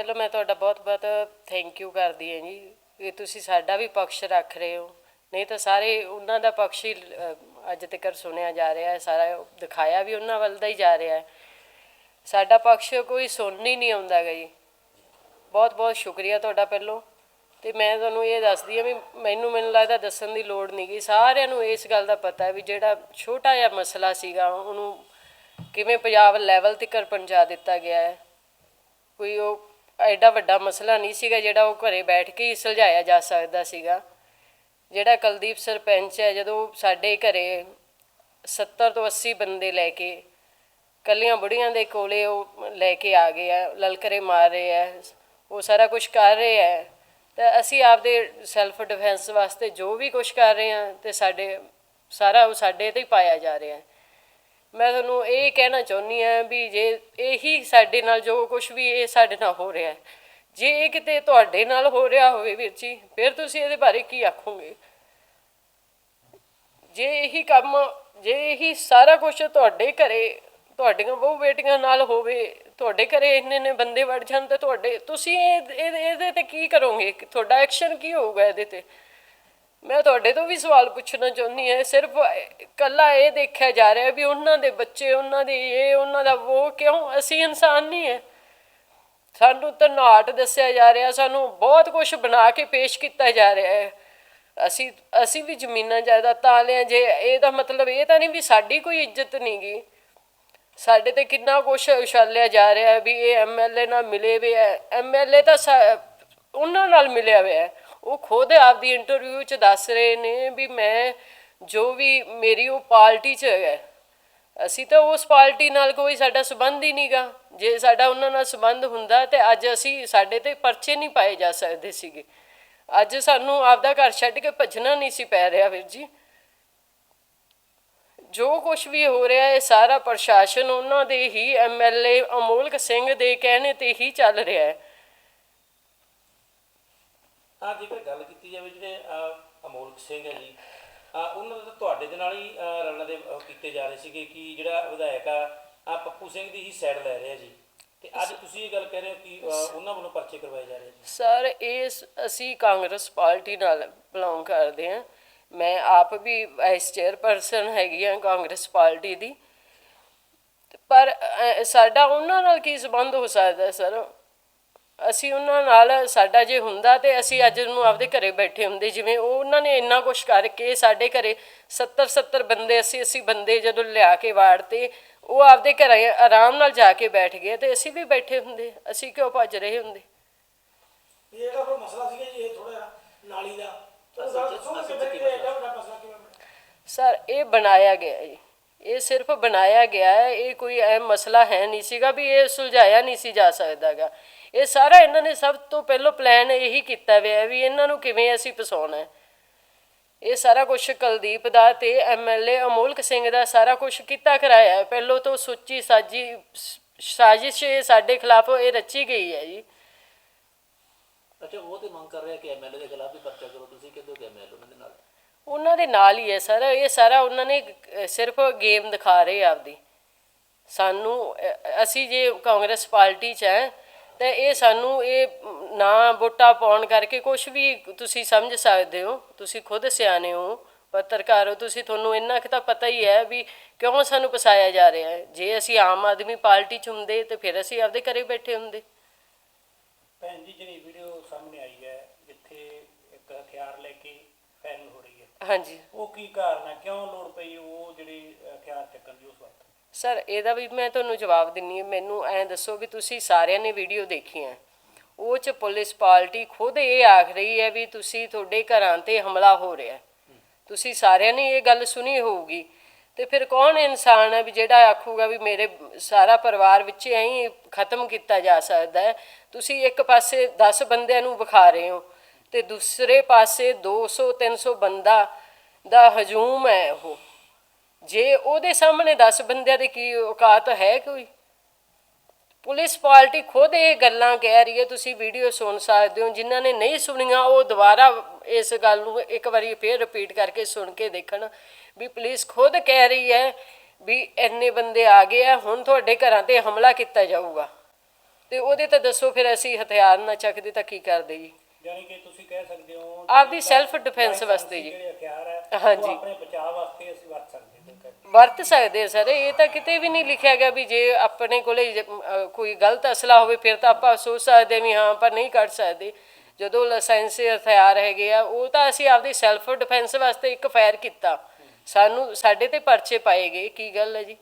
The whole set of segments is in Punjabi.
ਪਹਿਲਾਂ ਮੈਂ ਤੁਹਾਡਾ ਬਹੁਤ-ਬਹੁਤ ਥੈਂਕ ਯੂ ਕਰਦੀ ਹਾਂ ਜੀ ਕਿ ਤੁਸੀਂ ਸਾਡਾ ਵੀ ਪਕਸ਼ ਰੱਖ ਰਹੇ ਹੋ। ਨਹੀਂ ਤਾਂ ਸਾਰੇ ਉਹਨਾਂ ਦਾ ਪਕਸ਼ ਹੀ ਅ, ਅੱਜ ਤੱਕ ਸੁਣਿਆ ਜਾ ਰਿਹਾ ਹੈ ਸਾਰਾ ਦਿਖਾਇਆ ਵੀ ਉਹਨਾਂ ਵੱਲ ਦਾ ਹੀ ਜਾ ਰਿਹਾ ਹੈ। ਸਾਡਾ ਪਕਸ਼ ਕੋਈ ਸੁਣਨ ਹੀ ਨਹੀਂ ਆਉਂਦਾ ਗਾ ਜੀ। ਬਹੁਤ-ਬਹੁਤ ਸ਼ੁਕਰੀਆ ਤੁਹਾਡਾ ਪਹਿਲੋਂ। ਤੇ ਮੈਂ ਤੁਹਾਨੂੰ ਇਹ ਦੱਸਦੀ ਹਾਂ ਵੀ ਮੈਨੂੰ ਮੈਨੂੰ ਲੱਗਦਾ ਦੱਸਣ ਦੀ ਲੋੜ ਨਹੀਂ ਗਈ। ਸਾਰਿਆਂ ਨੂੰ ਇਸ ਗੱਲ ਦਾ ਪਤਾ ਹੈ ਵੀ ਜਿਹੜਾ ਛੋਟਾ ਜਿਹਾ ਮਸਲਾ ਸੀਗਾ ਉਹਨੂੰ ਕਿਵੇਂ ਪੰਜਾਬ ਲੈਵਲ ਤੱਕ ਪਹੁੰਚਾ ਦਿੱਤਾ ਗਿਆ ਹੈ। ਕੋਈ ਉਹ ਐਡਾ ਵੱਡਾ ਮਸਲਾ ਨਹੀਂ ਸੀਗਾ ਜਿਹੜਾ ਉਹ ਘਰੇ ਬੈਠ ਕੇ ਹੀ ਸੁਲਝਾਇਆ ਜਾ ਸਕਦਾ ਸੀਗਾ। ਜਿਹੜਾ ਕੁਲਦੀਪ ਸਰਪੰਚ ਹੈ, ਜਦੋਂ ਸਾਡੇ ਘਰੇ 70 ਤੋਂ 80 ਬੰਦੇ ਲੈ ਕੇ ਕੱਲੀਆਂ ਬੁੜੀਆਂ ਦੇ ਕੋਲੇ ਉਹ ਲੈ ਕੇ ਆ ਗਏ ਆ, ਲਲਕਰੇ ਮਾਰ ਰਹੇ ਆ, ਉਹ ਸਾਰਾ ਕੁਝ ਕਰ ਰਹੇ ਆ। ਤਾਂ ਅਸੀਂ ਆਪਦੇ ਸੈਲਫ ਡਿਫੈਂਸ ਵਾਸਤੇ ਜੋ ਵੀ ਕੁਝ ਕਰ ਰਹੇ ਆ, ਤੇ ਸਾਡੇ ਸਾਰਾ ਉਹ ਸਾਡੇ ਤੇ ਹੀ ਪਾਇਆ ਜਾ ਰਿਹਾ। ਹੈ ਮੈਂ ਤੁਹਾਨੂੰ ਇਹ ਕਹਿਣਾ ਚਾਹੁੰਦੀ ਆ ਵੀ ਜੇ ਇਹੀ ਸਾਡੇ ਨਾਲ ਜੋ ਕੁਝ ਵੀ ਇਹ ਸਾਡੇ ਨਾਲ ਹੋ ਰਿਹਾ ਹੈ, ਜੇ ਇਹ ਕਿਤੇ ਤੁਹਾਡੇ ਨਾਲ ਹੋ ਰਿਹਾ ਹੋਵੇ ਵੀਰ ਜੀ, ਫਿਰ ਤੁਸੀਂ ਇਹਦੇ ਬਾਰੇ ਕੀ ਆਖੋਗੇ? ਜੇ ਇਹੀ ਕੰਮ, ਜੇ ਇਹੀ ਸਾਰਾ ਕੁਝ ਤੁਹਾਡੇ ਘਰੇ, ਤੁਹਾਡੀਆਂ ਬਹੁ ਬੇਟੀਆਂ ਨਾਲ ਹੋਵੇ, ਤੁਹਾਡੇ ਘਰੇ ਇੰਨੇ ਨੇ ਬੰਦੇ ਵੜ ਜਾਣ ਤੇ ਤੁਹਾਡੇ, ਤੁਸੀਂ ਇਹ, ਇਹ- ਇਹਦੇ ਤੇ ਕੀ ਕਰੋਗੇ? ਤੁਹਾਡਾ ਐਕਸ਼ਨ ਕੀ ਹੋਊਗਾ ਇਹਦੇ ਤੇ? ਮੈਂ ਤੁਹਾਡੇ ਤੋਂ ਵੀ ਸਵਾਲ ਪੁੱਛਣਾ ਚਾਹੁੰਦੀ ਹਾਂ, ਸਿਰਫ ਕੱਲਾ ਇਹ ਦੇਖਿਆ ਜਾ ਰਿਹਾ ਵੀ ਉਹਨਾਂ ਦੇ ਬੱਚੇ, ਉਹਨਾਂ ਦੇ ਇਹ, ਉਹਨਾਂ ਦਾ ਉਹ ਕਿਉਂ? ਅਸੀਂ ਇਨਸਾਨ ਨਹੀਂ ਹੈ। ਸਾਨੂੰ ਤਾਂ ਦੱਸਿਆ ਜਾ ਰਿਹਾ, ਸਾਨੂੰ ਬਹੁਤ ਕੁਝ ਬਣਾ ਕੇ ਪੇਸ਼ ਕੀਤਾ ਜਾ ਰਿਹਾ ਹੈ। ਅਸੀਂ ਅਸੀਂ ਵੀ ਜ਼ਮੀਨਾਂ ਜਾਇਦਾਦਾਂ ਲਿਆ ਜੇ ਇਹਦਾ ਮਤਲਬ ਇਹ ਤਾਂ ਨਹੀਂ ਵੀ ਸਾਡੀ ਕੋਈ ਇੱਜ਼ਤ ਨਹੀਂ ਗੀ। ਸਾਡੇ ਤੇ ਕਿੰਨਾ ਕੁਝ ਉਛਾਲਿਆ ਜਾ ਰਿਹਾ ਹੈ ਵੀ ਇਹ ਐਮਐਲਏ ਨਾਲ ਮਿਲੇ ਵੇ ਹੈ। ਐਮਐਲਏ ਤਾਂ ਸਾ- ਉਹਨਾਂ ਨਾਲ ਮਿਲਿਆ ਹੋਇਆ ਹੈ। ਉਹ ਖੁਦ ਆਪਦੀ ਇੰਟਰਵਿਊ 'ਚ ਦੱਸ ਰਹੇ ਨੇ ਵੀ ਮੈਂ ਜੋ ਵੀ ਮੇਰੀ ਉਹ ਪਾਰਟੀ 'ਚ ਹੈ, ਅਸੀਂ ਤਾਂ ਉਸ ਪਾਰਟੀ ਨਾਲ ਕੋਈ ਸਾਡਾ ਸਬੰਧ ਹੀ ਨਹੀਂਗਾ ਜੇ ਸਾਡਾ ਉਹਨਾਂ ਨਾਲ ਸਬੰਧ ਹੁੰਦਾ ਤੇ ਅੱਜ ਅਸੀਂ ਸਾਡੇ ਤੇ ਪਰਚੇ ਨਹੀਂ ਪਾਏ ਜਾ ਸਕਦੇ ਸੀਗੇ। ਅੱਜ ਸਾਨੂੰ ਆਪਦਾ ਘਰ ਛੱਡ ਕੇ ਭੱਜਣਾ ਨਹੀਂ ਸੀ ਪੈ ਰਿਹਾ ਵੀਰ ਜੀ। ਜੋ ਕੁਝ ਵੀ ਹੋ ਰਿਹਾ ਹੈ ਸਾਰਾ ਪ੍ਰਸ਼ਾਸਨ ਉਹਨਾਂ ਦੇ ਹੀ ਐਮਐਲਏ ਅਮੋਲਕ ਸਿੰਘ ਦੇ ਕਹਿਣੇ ਤੇ ਹੀ ਚੱਲ ਰਿਹਾ ਹੈ। ਹਾਂ ਜੇਕਰ ਗੱਲ ਕੀਤੀ ਜਾਵੇ ਜਿਹੜੇ ਅਮੋਲਕ ਸਿੰਘ ਹੈ ਜੀ ਉਹਨਾਂ ਦਾ ਤੁਹਾਡੇ ਦੇ ਨਾਲ ਹੀ ਰਲਣ ਦੇ ਕੀਤੇ ਜਾ ਰਹੇ ਸੀਗੇ ਕਿ ਜਿਹੜਾ ਵਿਧਾਇਕ ਆ, ਆਹ ਪੱਪੂ ਸਿੰਘ ਦੀ ਹੀ ਸਾਈਡ ਲੈ ਰਿਹਾ ਜੀ। ਤੇ ਅੱਜ ਤੁਸੀਂ ਇਹ ਗੱਲ ਕਹਿ ਰਹੇ ਹੋ ਕਿ ਉਹਨਾਂ ਵੱਲੋਂ ਪਰਚੇ ਕਰਵਾਏ ਜਾ ਰਹੇ ਜੀ। ਸਰ ਇਸ ਅਸੀਂ ਕਾਂਗਰਸ ਪਾਰਟੀ ਨਾਲ ਬਿਲੋਂਗ ਕਰਦੇ ਹਾਂ। ਮੈਂ ਆਪ ਵੀ ਵਾਈਸ ਚੇਅਰਪਰਸਨ ਹੈਗੀ ਹਾਂ ਕਾਂਗਰਸ ਪਾਰਟੀ ਦੀ। ਪਰ ਸਾਡਾ ਉਹਨਾਂ ਨਾਲ ਕੀ ਸੰਬੰਧ ਹੋ ਸਕਦਾ ਸਰ? ਅਸੀਂ ਉਹਨਾਂ ਨਾਲ ਸਾਡਾ ਜੇ ਹੁੰਦਾ ਤੇ ਅਸੀਂ ਅੱਜ ਨੂੰ ਆਪਦੇ ਘਰੇ ਬੈਠੇ ਹੁੰਦੇ ਜਿਵੇਂ ਉਹ ਉਹਨਾਂ ਨੇ ਇੰਨਾ ਕੁਝ ਕਰਕੇ ਸਾਡੇ ਘਰੇ 70 70 ਬੰਦੇ 80 80 ਬੰਦੇ ਜਦੋਂ ਲਿਆ ਕੇ ਵਾੜਤੇ ਉਹ ਆਪਦੇ ਘਰੇ ਆਰਾਮ ਨਾਲ ਜਾ ਕੇ ਬੈਠ ਗਏ ਤੇ ਅਸੀਂ ਵੀ ਬੈਠੇ ਹੁੰਦੇ ਅਸੀਂ ਕਿਉਂ ਭੱਜ ਰਹੇ ਹੁੰਦੇ ਇਹ ਜਿਹੜਾ ਕੋਈ ਮਸਲਾ ਸੀਗਾ ਜੀ ਇਹ ਥੋੜਾ ਨਾਲੀ ਦਾ? ਸਰ ਇਹ ਬਣਾਇਆ ਗਿਆ ਜੀ। ਇਹ ਸਿਰਫ ਬਣਾਇਆ ਗਿਆ ਹੈ ਇਹ ਕੋਈ ਐ ਮਸਲਾ ਹੈ ਨਹੀਂ ਸੀਗਾ ਵੀ ਇਹ ਸੁਲਝਾਇਆ ਨਹੀਂ ਸੀ ਜਾ ਸਕਦਾਗਾ ਇਹ ਸਾਰਾ ਇਹਨਾਂ ਨੇ ਸਭ ਤੋਂ ਪਹਿਲਾਂ ਪਲਾਨ ਇਹੀ ਕੀਤਾ ਹੋਇਆ ਵੀ ਇਹਨਾਂ ਨੂੰ ਕਿਵੇਂ ਅਸੀਂ ਫਸਾਉਣਾ ਇਹ ਸਾਰਾ ਕੁਝ ਕੁਲਦੀਪ ਦਾ ਤੇ ਐਮਐਲਏ ਅਮੋਲਕ ਸਿੰਘ ਦਾ ਸਾਰਾ ਕੁਝ ਕੀਤਾ ਕਰਾਇਆ ਪਹਿਲੋਂ ਤੋਂ ਸੁੱਚੀ ਸਾਜੀ ਸਾਜ਼ਿਸ਼ ਇਹ ਸਾਡੇ ਖਿਲਾਫ ਇਹ ਰਚੀ ਗਈ ਹੈ ਜੀ। ਅੱਛਾ ਉਹ ਤੇ ਮੰਗ ਕਰ ਰਿਹਾ ਕਿ ਐਮਐਲਏ ਦੇ ਖਿਲਾਫ ਵੀ ਪਰਚਾ ਕਰੋ। ਤੁਸੀਂ ਕਿਦੋਂ ਕਿ ਐਮਐਲਏ ਉਹਨਾਂ ਦੇ ਨਾਲ। ਉਹਨਾਂ ਦੇ ਨਾਲ ਹੀ ਹੈ ਸਰ। ਇਹ ਸਾਰਾ ਉਹਨਾਂ ਨੇ ਸਿਰਫ ਗੇਮ ਦਿਖਾ ਰਹੇ ਆਪਦੀ। ਸਾਨੂੰ ਅਸੀਂ ਜੇ ਕਾਂਗਰਸ ਪਾਰਟੀ 'ਚ ਹੈ ਤੇ ਇਹ ਸਾਨੂੰ ਇਹ ਨਾ ਵੋਟਾਂ ਪਾਉਣ ਕਰਕੇ ਕੁਝ ਵੀ ਤੁਸੀਂ ਸਮਝ ਸਕਦੇ ਹੋ ਤੁਸੀਂ ਖੁਦ ਸਿਆਣੇ ਹੋ ਪੱਤਰਕਾਰ ਹੋ ਤੁਸੀਂ ਤੁਹਾਨੂੰ ਇੰਨਾ ਕੁ ਤਾਂ ਪਤਾ ਹੀ ਹੈ ਵੀ ਕਿਉਂ ਸਾਨੂੰ ਫਸਾਇਆ ਜਾ ਰਿਹਾ ਹੈ। ਜੇ ਅਸੀਂ ਆਮ ਆਦਮੀ ਪਾਰਟੀ 'ਚ ਹੁੰਦੇ ਤੇ ਫਿਰ ਅਸੀਂ ਆਪਦੇ ਘਰੇ ਬੈਠੇ ਹੁੰਦੇ। ਭੈਣ ਜੀ ਜਿਹੜੀ ਵੀਡੀਓ ਸਾਹਮਣੇ ਆਈ ਹੈ ਜਿੱਥੇ ਇੱਕ ਹਥਿਆਰ ਲੈ ਕੇ ਫੈਨਲ ਹੋ ਰਹੀ ਹੈ। ਹਾਂਜੀ। ਉਹ ਕੀ ਕਾਰਨ ਹੈ? ਕਿਉਂ ਲੋੜ ਪਈ ਉਹ ਜਿਹੜੀ ਹਥਿਆਰ ਚੱਕਣ ਦੀ ਉਸ ਵਕਤ? ਸਰ ਇਹਦਾ ਵੀ ਮੈਂ ਤੁਹਾਨੂੰ ਜਵਾਬ ਦਿੰਨੀ ਹਾਂ। ਮੈਨੂੰ ਐਂ ਦੱਸੋ ਵੀ ਤੁਸੀਂ ਸਾਰਿਆਂ ਨੇ ਵੀਡੀਓ ਦੇਖੀ ਹੈ। ਉਹ ਚ ਪੁਲਿਸ ਪਾਰਟੀ ਖੁਦ ਇਹ ਆਖ ਰਹੀ ਹੈ ਵੀ ਤੁਸੀਂ ਤੁਹਾਡੇ ਘਰਾਂ ਤੇ ਹਮਲਾ ਹੋ ਰਿਹਾ ਤੁਸੀਂ ਸਾਰਿਆਂ ਨੇ ਇਹ ਗੱਲ ਸੁਣੀ ਹੋਊਗੀ। ਤੇ ਫਿਰ ਕੌਣ ਇਨਸਾਨ ਹੈ ਵੀ ਜਿਹੜਾ ਆਖੂਗਾ ਵੀ ਮੇਰੇ ਸਾਰਾ ਪਰਿਵਾਰ ਵਿੱਚ ਐਂ ਹੀ ਖਤਮ ਕੀਤਾ ਜਾ ਸਕਦਾ ਹੈ? ਤੁਸੀਂ ਇੱਕ ਪਾਸੇ 10 ਬੰਦਿਆਂ ਨੂੰ ਵਿਖਾ ਰਹੇ ਹੋ ਤੇ ਦੂਸਰੇ ਪਾਸੇ 200 300 ਬੰਦਾ ਦਾ ਹਜੂਮ ਹੈ ਉਹ। ਜੇ ਉਹਦੇ ਸਾਹਮਣੇ 10 ਬੰਦਿਆਂ ਦੀ ਕੀ ਔਕਾਤ ਹੈ ਕੋਈ ਪੁਲਿਸ ਪਾਰਟੀ ਖੁਦ ਇਹ ਗੱਲਾਂ ਕਹਿ ਰਹੀ ਹੈ ਤੁਸੀਂ ਵੀਡੀਓ ਸੁਣ ਸਕਦੇ ਹੋ ਜਿਨ੍ਹਾਂ ਨੇ ਨਹੀਂ ਸੁਣੀਆਂ ਉਹ ਦੁਬਾਰਾ ਇਸ ਗੱਲ ਨੂੰ ਇੱਕ ਵਾਰੀ ਫੇਰ ਰਿਪੀਟ ਕਰਕੇ ਸੁਣ ਕੇ ਦੇਖਣ ਵੀ ਪੁਲਿਸ ਖੁਦ ਕਹਿ ਰਹੀ ਹੈ ਵੀ ਇੰਨੇ ਬੰਦੇ ਆ ਗਏ ਆ ਹੁਣ ਤੁਹਾਡੇ ਘਰਾਂ ਤੇ ਹਮਲਾ ਕੀਤਾ ਜਾਊਗਾ ਤੇ ਉਹਦੇ ਤਾਂ ਦੱਸੋ ਫਿਰ ਅਸੀਂ ਹਥਿਆਰ ਨਾ ਚੱਕਦੇ ਤਾਂ ਕੀ ਕਰਦੇ ਜੀ ਯਾਨੀ ਕਿ ਤੁਸੀਂ ਕਹਿ ਸਕਦੇ ਹੋ ਆਪਦੀ self defense ਵਾਸਤੇ ਜੀ। ਜਿਹੜੇ ਹਥਿਆਰ ਹੈ ਹਾਂਜੀ। ਆਪਣੇ ਬਚਾਅ ਵਾਸਤੇ ਅਸੀਂ ਵਰਤ ਵਰਤ ਸਕਦੇ ਸਰ ਇਹ ਤਾਂ ਕਿਤੇ ਵੀ ਨਹੀਂ ਲਿਖਿਆ ਗਿਆ ਵੀ ਜੇ ਆਪਣੇ ਕੋਲੇ ਜ- ਅਹ, ਕੋਈ ਗਲਤ ਅਸਲਾ ਹੋਵੇ, ਫਿਰ ਤਾਂ ਆਪਾਂ ਸੋਚ ਸਕਦੇ ਹਾਂ ਵੀ ਹਾਂ ਪਰ ਨਹੀਂ ਕੱਢ ਸਕਦੇ। ਜਦੋਂ ਲਾਇਸੈਂਸੀ ਹਥਿਆਰ ਹੈਗੇ ਆ, ਉਹ ਤਾਂ ਅਸੀਂ ਆਪਦੀ ਸੈਲਫ ਡਿਫੈਂਸ ਵਾਸਤੇ ਇੱਕ ਫਾਇਰ ਕੀਤਾ। ਸਾਨੂੰ, ਸਾਡੇ ਤੇ ਪਰਚੇ ਪਾਏ ਗਏ, ਕੀ ਗੱਲ ਹੈ ਜੀ?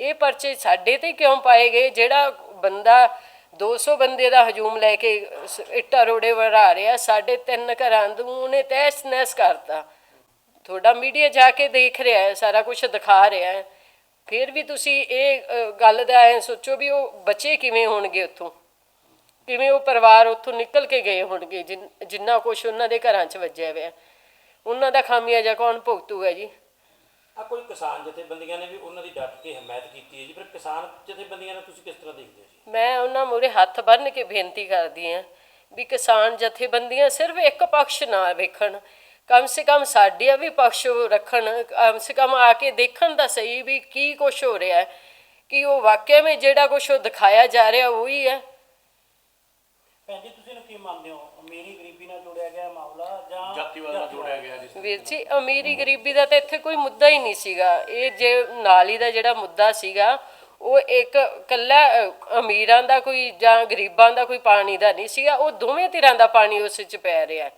ਇਹ ਪਰਚੇ ਸਾਡੇ ਤੇ ਕਿਉਂ ਪਾਏ ਗਏ? ਜਿਹੜਾ ਬੰਦਾ 200 ਬੰਦੇ ਦਾ ਹਜੂਮ ਲੈ ਕੇ ਸ- ਇੱਟਾਂ ਰੋੜੇ ਵਰਾ ਰਿਹਾ, ਸਾਡੇ ਤਿੰਨ ਘਰਾਂ ਨੂੰ ਉਹਨੇ ਤਹਿਸ ਨਹਿਸ ਕਰਤਾ। ਤੁਹਾਡਾ ਮੀਡੀਆ ਜਾ ਕੇ ਦੇਖ ਰਿਹਾ ਹੈ ਸਾਰਾ ਕੁਝ ਦਿਖਾ ਰਿਹਾ ਹੈ। ਫਿਰ ਵੀ ਤੁਸੀਂ ਇਹ ਗੱਲ ਦਾ ਐ ਸੋਚੋ ਵੀ ਉਹ ਬੱਚੇ ਕਿਵੇਂ ਹੋਣਗੇ ਉੱਥੋਂ? ਕਿਵੇਂ ਉਹ ਪਰਿਵਾਰ ਉੱਥੋਂ ਨਿਕਲ ਕੇ ਗਏ ਹੋਣਗੇ ਜਿਨ- ਕੁਝ ਉਹਨਾਂ ਦੇ ਘਰਾਂ 'ਚ ਵੱਜਿਆ ਹੋਇਆ। ਉਹਨਾਂ ਦਾ ਖਾਮਿਆਜਾ ਕੌਣ ਭੁਗਤੂਗਾ ਜੀ? ਆ ਕੋਈ ਕਿਸਾਨ ਜਥੇਬੰਦੀਆਂ ਨੇ ਵੀ ਉਹਨਾਂ ਦੀ ਡਟ ਕੇ ਹਮਾਇਤ ਕੀਤੀ ਹੈ ਜੀ ਫਿਰ ਕਿਸਾਨ ਜਥੇਬੰਦੀਆਂ ਨੂੰ ਤੁਸੀਂ ਕਿਸ ਤਰ੍ਹਾਂ ਦੇਖਦੇ ਹੋ ਜੀ? ਮੈਂ ਉਹਨਾਂ ਮੂਹਰੇ ਹੱਥ ਬੰਨ੍ਹ ਕੇ ਬੇਨਤੀ ਕਰਦੀ ਹਾਂ ਵੀ ਕਿਸਾਨ ਜਥੇਬੰਦੀਆਂ ਸਿਰਫ ਇੱਕ ਪਕਸ਼ ਨਾ ਵੇਖਣ ਕਮ ਸੇ ਕਮ ਸਾਡੀਆਂ ਵੀ ਪਕਸ਼ ਰੱਖਣ ਕਮ ਸੇ ਕਮ ਆ ਕੇ ਦੇਖਣ ਦਾ ਸਹੀ ਵੀ ਕੀ ਕੁਝ ਹੋ ਰਿਹਾ ਹੈ ਕਿ ਉਹ ਵਾਕਿਆ ਵਿੱਚ ਜਿਹੜਾ ਕੁਝ ਉਹ ਦਿਖਾਇਆ ਜਾ ਰਿਹਾ ਉਹੀ ਹੈ। ਭੈਣ ਜੀ ਤੁਸੀਂ ਨੂੰ ਕੀ ਮੰਨਦੇ ਹੋ? ਅਮੀਰੀ ਗਰੀਬੀ ਨਾਲ ਜੋੜਿਆ ਗਿਆ ਮਾਮਲਾ ਜਾਂ ਜਾਤੀਵਾਦ ਨਾਲ ਜੋੜਿਆ ਗਿਆ ਜਿਸ ਵੀਰ ਜੀ ਅਮੀਰੀ ਗਰੀਬੀ ਦਾ ਤਾਂ ਇੱਥੇ ਕੋਈ ਮੁੱਦਾ ਹੀ ਨਹੀਂ ਸੀਗਾ। ਇਹ ਜੇ ਨਾਲੀ ਦਾ ਜਿਹੜਾ ਮੁੱਦਾ ਸੀਗਾ ਉਹ ਇੱਕ ਕੱਲਾ ਅਮੀਰਾਂ ਦਾ ਕੋਈ ਜਾਂ ਗਰੀਬਾਂ ਦਾ ਕੋਈ ਪਾਣੀ ਦਾ ਨਹੀਂ ਸੀਗਾ ਉਹ ਦੋਵੇਂ ਧਿਰਾਂ ਦਾ ਪਾਣੀ ਉਸ 'ਚ ਪੈ ਰਿਹਾ ਹੈ।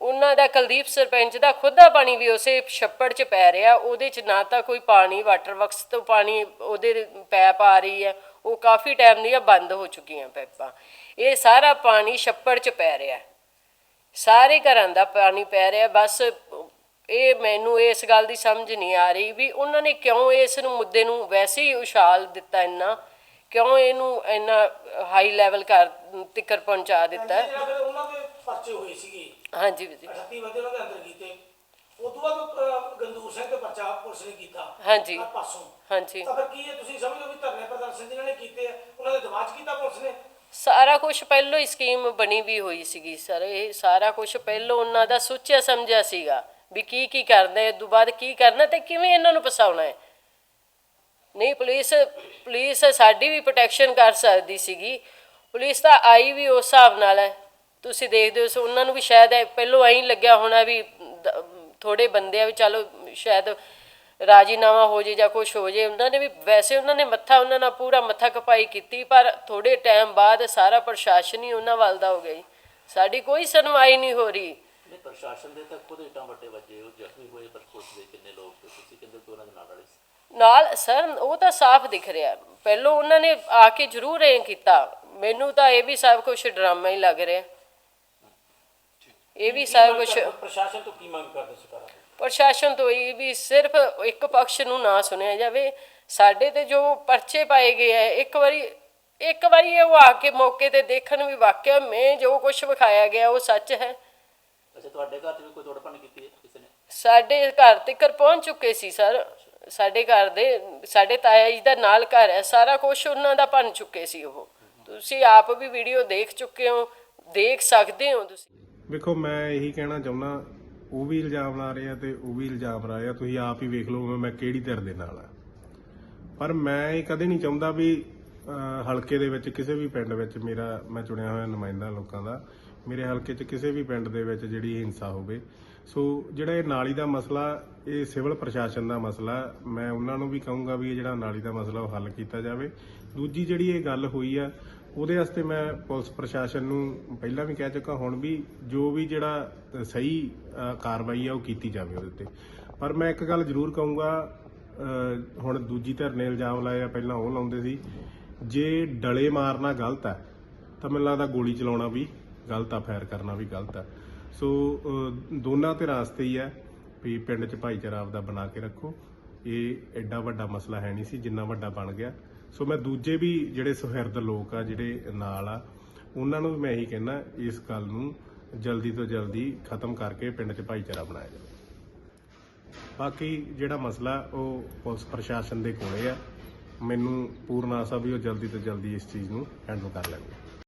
ਉਹਨਾਂ ਦਾ ਕੁਲਦੀਪ ਸਰਪੰਚ ਦਾ ਖੁਦ ਦਾ ਪਾਣੀ ਵੀ ਉਸੇ ਛੱਪੜ 'ਚ ਪੈ ਰਿਹਾ, ਉਹਦੇ 'ਚ ਨਾ ਤਾਂ ਕੋਈ ਪਾਣੀ, ਵਾਟਰ ਵਰਕਸ ਤੋਂ ਪਾਣੀ ਉਹਦੇ ਪੈਪ ਆ ਰਹੀ ਹੈ, ਉਹ ਕਾਫੀ ਟਾਈਮ ਦੀਆਂ ਬੰਦ ਹੋ ਚੁੱਕੀਆਂ ਪੈਪਾਂ। ਇਹ ਸਾਰਾ ਪਾਣੀ ਛੱਪੜ 'ਚ ਪੈ ਰਿਹਾ ਸਾਰੇ ਘਰਾਂ ਦਾ ਪਾਣੀ ਪੈ ਰਿਹਾ ਬਸ ਇਹ ਮੈਨੂੰ ਇਸ ਗੱਲ ਦੀ ਸਮਝ ਨਹੀਂ ਆ ਰਹੀ ਵੀ ਉਹਨਾਂ ਨੇ ਕਿਉਂ ਇਸ ਨੂੰ ਮੁੱਦੇ ਨੂੰ ਵੈਸੇ ਹੀ ਉਛਾਲ ਦਿੱਤਾ ਇੰਨਾ, ਕਿਉਂ ਇਹਨੂੰ ਇੰਨਾ ਹਾਈ ਲੈਵਲ ਕਰ, ਤਿੱਕਰ ਪਹੁੰਚਾ ਦਿੱਤਾ। ਉਹਨਾਂ ਦੇ ਪਰਚੇ ਹੋਏ ਸੀਗੇ। ਹਾਂਜੀ ਵੀਰ ਜੀ। 38 ਬੰਦੇ ਉਹਨਾਂ ਦੇ ਅੰਦਰ ਕੀਤੇ। ਉਸ ਤੋਂ ਬਾਅਦ ਅਹ, ਗੰਦੂਰ ਸਿੰਘ ਤੇ ਪਰਚਾ ਪੁਲਿਸ ਨੇ ਕੀਤਾ। ਹਾਂਜੀ। ਆਹ ਪਾਸੋਂ। ਹਾਂਜੀ। ਤਾਂ ਫਿਰ ਕੀ ਹੈ ਤੁਸੀਂ ਸਮਝਦੇ ਹੋ ਵੀ ਧਰਨੇ ਪ੍ਰਦਰਸ਼ਨ ਜਿਹਨਾਂ ਨੇ ਕੀਤੇ ਆ, ਉਹਨਾਂ ਦੇ ਦਿਮਾਗ 'ਚ ਕੀਤਾ ਪੁਲਿਸ ਨੇ? ਸਾਰਾ ਕੁਝ ਪਹਿਲਾਂ ਹੀ ਸਕੀਮ ਬਣੀ ਵੀ ਹੋਈ ਸੀਗੀ ਸਰ। ਇਹ ਸਾਰਾ ਕੁਝ ਪਹਿਲਾਂ ਉਹਨਾਂ ਦਾ ਸੋਚਿਆ ਸਮਝਿਆ ਸੀਗਾ ਵੀ ਕੀ ਕੀ ਕਰਨਾ ਹੈ ਤੋਂ ਬਾਅਦ ਕੀ ਕਰਨਾ ਤੇ ਕਿਵੇਂ ਇਹਨਾਂ ਨੂੰ ਫਸਾਉਣਾ ਹੈ। ਨਹੀਂ ਪੁਲਿਸ ਪੁਲਿਸ ਸਾਡੀ ਵੀ ਪ੍ਰੋਟੈਕਸ਼ਨ ਕਰ ਸਕਦੀ ਸੀਗੀ। ਪੁਲਿਸ ਤਾਂ ਆਈ ਵੀ ਉਸ ਹਿਸਾਬ ਨਾਲ ਹੈ। ਤੁਸੀਂ ਦੇਖਦੇ ਹੋ ਸੋ ਉਹਨਾਂ ਨੂੰ ਵੀ ਸ਼ਾਇਦ ਪਹਿਲੋਂ ਐਂ ਲੱਗਿਆ ਹੋਣਾ ਵੀ ਥੋੜੇ ਬੰਦੇ ਆ ਵੀ ਚਲੋ ਸ਼ਾਇਦ ਰਾਜੀਨਾਮਾ ਹੋ ਜੇ ਜਾਂ ਕੁਝ ਹੋ ਜੇ। ਉਹਨਾਂ ਨੇ ਵੀ ਵੈਸੇ ਉਹਨਾਂ ਨੇ ਮੱਥਾ ਉਹਨਾਂ ਨਾਲ ਪੂਰਾ ਮੱਥਾ ਕਪਾਈ ਕੀਤੀ ਪਰ ਥੋੜੇ ਟਾਈਮ ਬਾਅਦ ਸਾਰਾ ਪ੍ਰਸ਼ਾਸਨ ਹੀ ਉਹਨਾਂ ਵੱਲ ਦਾ ਹੋ ਜੀ। ਸਾਡੀ ਕੋਈ ਸੁਣਵਾਈ ਨਹੀਂ ਹੋ ਰਹੀ। ਨਹੀਂ ਪ੍ਰਸ਼ਾਸਨ ਦੇ ਤਾਂ ਖੁਦ ਇੱਟਾਂ ਵੱਟੇ ਵੱਜੇ ਉਹ ਜ਼ਖਮੀ ਹੋਏ ਪਰ ਪੁਲਿਸ ਦੇ ਕਿੰਨੇ ਲੋਕ ਤੇ ਤੁਸੀਂ ਕਹਿੰਦੇ ਕਿ ਉਹਨਾਂ ਦੇ ਨਾਲ ਵਾਲੇ ਨਾਲ ਸਰ ਉਹ ਤਾਂ ਸਾਫ਼ ਦਿਖ ਰਿਹਾ। ਪਹਿਲੋਂ ਉਹਨਾਂ ਨੇ ਆ ਕੇ ਜ਼ਰੂਰ ਇਹ ਕੀਤਾ। ਮੈਨੂੰ ਤਾਂ ਇਹ ਵੀ ਸਭ ਕੁਝ ਡਰਾਮਾ ਹੀ ਲੱਗ ਰਿਹਾ। ਇਹ ਵੀ ਸਭ ਕੁਝ ਪ੍ਰਸ਼ਾਸਨ ਤੋਂ ਕੀ ਮੰਗ ਕਰਦੇ ਸਰਕਾਰਾਂ ਤੋਂ? ਪ੍ਰਸ਼ਾਸਨ ਤੋਂ ਇਹ ਵੀ ਸਿਰਫ ਇੱਕ ਪਕਸ਼ ਨੂੰ ਨਾ ਸੁਣਿਆ ਜਾਵੇ। ਸਾਡੇ ਤੇ ਜੋ ਪਰਚੇ ਪਾਏ ਗਏ ਹੈ ਇੱਕ ਵਾਰੀ ਇੱਕ ਵਾਰੀ ਉਹ ਆ ਕੇ ਮੌਕੇ ਤੇ ਦੇਖਣ ਵੀ ਵਾਕਿਆ ਮੈਂ ਜੋ ਕੁਝ ਵਿਖਾਇਆ ਗਿਆ ਉਹ ਸੱਚ ਹੈ। ਅੱਛਾ ਤੁਹਾਡੇ ਘਰ 'ਚ ਵੀ ਕੋਈ ਤੋੜਪਣ ਕੀਤੀ ਹੈ ਕਿਸੇ ਨੇ? ਸਾਡੇ ਘਰ ਤੱਕ ਪਹੁੰਚ ਚੁੱਕੇ ਸੀ ਸਰ। ਸਾਡੇ ਘਰ ਦੇ ਸਾਡੇ ਤਾਇਆ ਜੀ ਦਾ ਨਾਲ ਘਰ ਹੈ ਸਾਰਾ ਕੁਝ ਉਹਨਾਂ ਦਾ ਭੰਨ ਚੁੱਕੇ ਸੀ ਉਹ। ਤੁਸੀਂ ਆਪ ਵੀ ਵੀਡੀਓ ਦੇਖ ਚੁੱਕੇ ਹੋ ਦੇਖ ਸਕਦੇ ਹੋ ਤੁਸੀਂ। ਵੇਖੋ, ਮੈਂ ਇਹੀ ਕਹਿਣਾ ਚਾਹੁੰਦਾ, ਉਹ ਵੀ ਇਲਜ਼ਾਮ ਲਾ ਰਹੇ ਆ ਤੇ ਉਹ ਵੀ ਇਲਜ਼ਾਮ ਲਾ ਰਹੇ ਆ। ਤੁਸੀਂ ਆਪ ਹੀ ਵੇਖ ਲਓ ਮੈਂ ਕਿਹੜੀ ਧਿਰ ਦੇ ਨਾਲ ਆ। ਪਰ ਮੈਂ ਇਹ ਕਦੇ ਨਹੀਂ ਚਾਹੁੰਦਾ ਵੀ ਹਲਕੇ ਦੇ ਵਿੱਚ, ਕਿਸੇ ਵੀ ਪਿੰਡ ਵਿੱਚ ਮੇਰਾ, ਮੈਂ ਚੁਣਿਆ ਹੋਇਆ ਨੁਮਾਇੰਦਾ ਲੋਕਾਂ ਦਾ, ਮੇਰੇ ਹਲਕੇ 'ਚ ਕਿਸੇ ਵੀ ਪਿੰਡ ਦੇ ਵਿੱਚ ਜਿਹੜੀ ਹਿੰਸਾ ਹੋਵੇ। ਸੋ, ਜਿਹੜਾ ਇਹ ਨਾਲੀ ਦਾ ਮਸਲਾ, ਇਹ ਸਿਵਲ ਪ੍ਰਸ਼ਾਸਨ ਦਾ ਮਸਲਾ, ਮੈਂ ਉਹਨਾਂ ਨੂੰ ਵੀ ਕਹੂੰਗਾ ਵੀ ਇਹ ਜਿਹੜਾ ਨਾਲੀ ਦਾ ਮਸਲਾ ਉਹ ਹੱਲ ਕੀਤਾ ਜਾਵੇ। ਦੂਜੀ ਜਿਹੜੀ ਇਹ ਗੱਲ ਹੋਈ ਆ ਉਹਦੇ ਵਾਸਤੇ ਮੈਂ ਪੁਲਿਸ ਪ੍ਰਸ਼ਾਸਨ ਨੂੰ ਪਹਿਲਾਂ ਵੀ ਕਹਿ ਚੁੱਕਾ, ਹੁਣ ਵੀ ਜੋ ਵੀ ਜਿਹੜਾ ਸਹੀ ਕਾਰਵਾਈ ਆ ਉਹ ਕੀਤੀ ਜਾਵੇ ਉਹਦੇ ਉੱਤੇ। ਪਰ ਮੈਂ ਇੱਕ ਗੱਲ ਜ਼ਰੂਰ ਕਹੂੰਗਾ ਹੁਣ ਦੂਜੀ ਧਿਰ ਨੇ ਇਲਜ਼ਾਮ ਲਾਇਆ, ਪਹਿਲਾਂ ਉਹ ਲਾਉਂਦੇ ਸੀ, ਜੇ ਡਲੇ ਮਾਰਨਾ ਗਲਤ ਹੈ ਤਾਂ ਮੈਨੂੰ ਲੱਗਦਾ ਗੋਲੀ ਚਲਾਉਣਾ ਵੀ ਗਲਤ ਆ, ਫਾਇਰ ਕਰਨਾ ਵੀ ਗਲਤ ਆ। ਸੋ ਦੋਨਾਂ ਧਿਰਾਂ ਵਾਸਤੇ ਹੀ ਹੈ ਵੀ ਪਿੰਡ 'ਚ ਭਾਈਚਾਰਾ ਆਪਦਾ ਬਣਾ ਕੇ ਰੱਖੋ। ਇਹ ਐਡਾ ਵੱਡਾ ਮਸਲਾ ਹੈ ਨਹੀਂ ਸੀ, ਜਿੰਨਾ ਵੱਡਾ ਬਣ ਗਿਆ। ਸੋ ਮੈਂ ਦੂਜੇ ਵੀ ਜਿਹੜੇ ਸੁਹਿਰਦ ਲੋਕ ਆ, ਜਿਹੜੇ ਨਾਲ ਆ, ਉਹਨਾਂ ਨੂੰ ਵੀ ਮੈਂ ਇਹੀ ਕਹਿਣਾ ਇਸ ਗੱਲ ਨੂੰ ਜਲਦੀ ਤੋਂ ਜਲਦੀ ਖਤਮ ਕਰਕੇ ਪਿੰਡ 'ਚ ਭਾਈਚਾਰਾ ਬਣਾਇਆ ਜਾਵੇ। ਬਾਕੀ ਜਿਹੜਾ ਮਸਲਾ, ਉਹ ਪੁਲਿਸ ਪ੍ਰਸ਼ਾਸਨ ਦੇ ਕੋਲੇ ਆ। ਮੈਨੂੰ ਪੂਰਨ ਆਸਾ ਵੀ ਉਹ ਜਲਦੀ ਤੋਂ ਜਲਦੀ ਇਸ ਚੀਜ਼ ਨੂੰ ਹੈਂਡਲ ਕਰ ਲੈਣਗੇ।